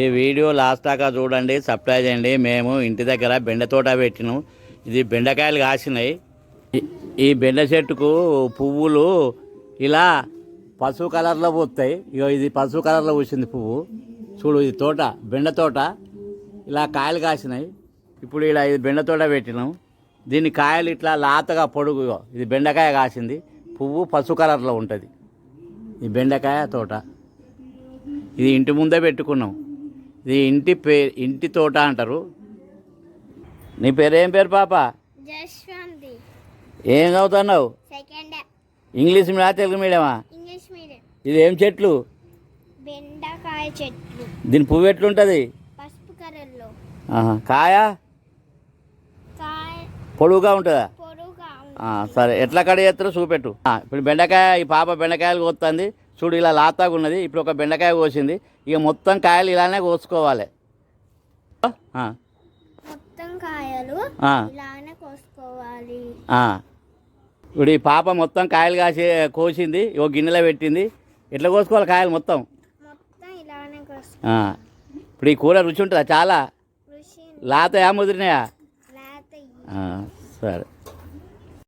ఈ video last దాకా చూడండి సప్లై చేయండి మేము ఇంటి దగ్గర బెండ తోట పెట్టినాం. ఇది బెండకాయలు కాసినాయి. ఈ- బెండ చెట్టుకు పువ్వులు ఇలా పసుపు కలర్లో పూస్తాయి ఇగో ఇది పసుపు కలర్లో పూసింది పువ్వు. చూడు ఇది తోట బెండ తోట. ఇలా కాయలు కాసినాయి. ఇప్పుడు ఇలా ఇది బెండ తోట పెట్టినాం. దీని కాయలు ఇట్లా లాతగా పొడుగు ఇది బెండకాయ కాసింది. పువ్వు పసుపు కలర్లో ఉంటుంది. ఈ బెండకాయ తోట. ఇది ఇంటి ముందే పెట్టుకున్నాం. ఇది ఇంటి పే ఇంటి తోట అంటారు. నీ పేరు ఏం పేరు పాప? ఏం చదువుతున్నావు? సెకండ్ ఇంగ్లీష్ మీడియా తెలుగు మీడియమా? ఇది ఏం చెట్లు? బెండకాయ చెట్లు. దీని పువ్వు ఎట్లుంటుంది. కాయ? పొడుగుగా ఉంటుందా? సరే ఎట్లా కడ చేస్తారో చూపెట్టు ఇప్పుడు బెండకాయ ఈ పాప బెండకాయలు కోస్తుంది చూడు ఇలా లాతాగా ఉన్నది ఇప్పుడు ఒక బెండకాయ కోసింది. ఇక మొత్తం కాయలు ఇలానే కోసుకోవాలి. ఆ, మొత్తం కాయలు ఆ, ఇలానే కోసుకోవాలి. ఆ. ఇప్పుడు ఈ పాప మొత్తం కాయలు కాసి కోసింది ఒక గిన్నెలో పెట్టింది. ఎట్లా కోసుకోవాలి కాయలు మొత్తం. ఇప్పుడు ఈ కూర రుచి ఉంటుందా? చాలా? ముదిరినాయా? లేత ఆ, సరే.